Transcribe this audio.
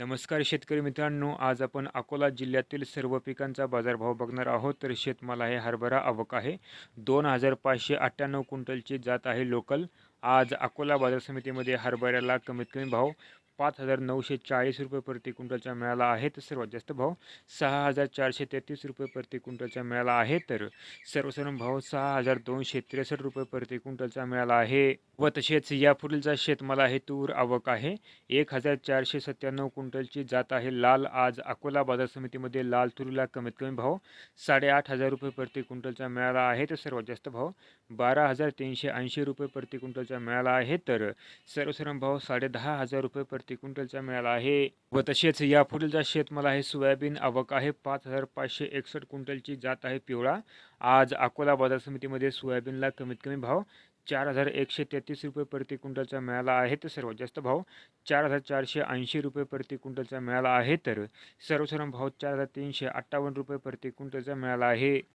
नमस्कार शेतकरी मित्रांनो आज आपण अकोला जिल्ह्यातील सर्व पिकांचा बाजारभाव बघणार आहोत. तर शेतमाल आहे हरभरा आवक आहे. दोन हजार पाचशे अठ्ठ्याण्णव क्विंटलची जात आहे लोकल. आज अकोला बाजार समितीमध्ये हरभऱ्याला कमीत कमी भाव पाच हजार नऊशे चाळीस रुपये प्रति क्विंटलचा मिळाला आहे. तर सर्वात जास्त भाव सहा हजार चारशे तेहतीस रुपये प्रति क्विंटलचा मिळाला आहे. तर सर्वसाधारण भाव सहा हजार दोनशे त्रेसष्ट रुपये प्रति क्विंटलचा मिळाला आहे. व तसेच यापुढीलचा शेतमाल आहे. तूर आवक आहे. एक हजार चारशे सत्त्याण्णव क्विंटलची जात आहे. लाल आज अकोला बाजार समितीमध्ये लाल तुरीला कमीत कमी भाव साडेआठ हजार रुपये प्रति क्विंटलचा मिळाला आहे. तर सर्वात जास्त भाव बारा हजार तीनशे ऐंशी रुपये प्रति क्विंटलचा मिळाला आहे. तर सर्वसाधारण भाव साडेदहा हजार रुपये प्रति प्रति क्विंटलचा मिळाला आहे. व तसेच यापुढीलचा शेतमाल आहे सोयाबीन. आवक आहे पाच हजार पाचशे एकसष्ट क्विंटलची. जात आहे पिवळा. आज अकोला बाजार समितीमध्ये सोयाबीनला कमीत कमी भाव चार हजार एकशे तेहतीस रुपये प्रति क्विंटलचा मिळाला आहे. तर सर्वात जास्त भाव चार हजार चारशे ऐंशी रुपये प्रति क्विंटलचा मिळाला आहे. तर सर्वसाधारण भाव चार हजार तीनशे अठ्ठावन्न रुपये प्रति क्विंटलचा मिळाला आहे.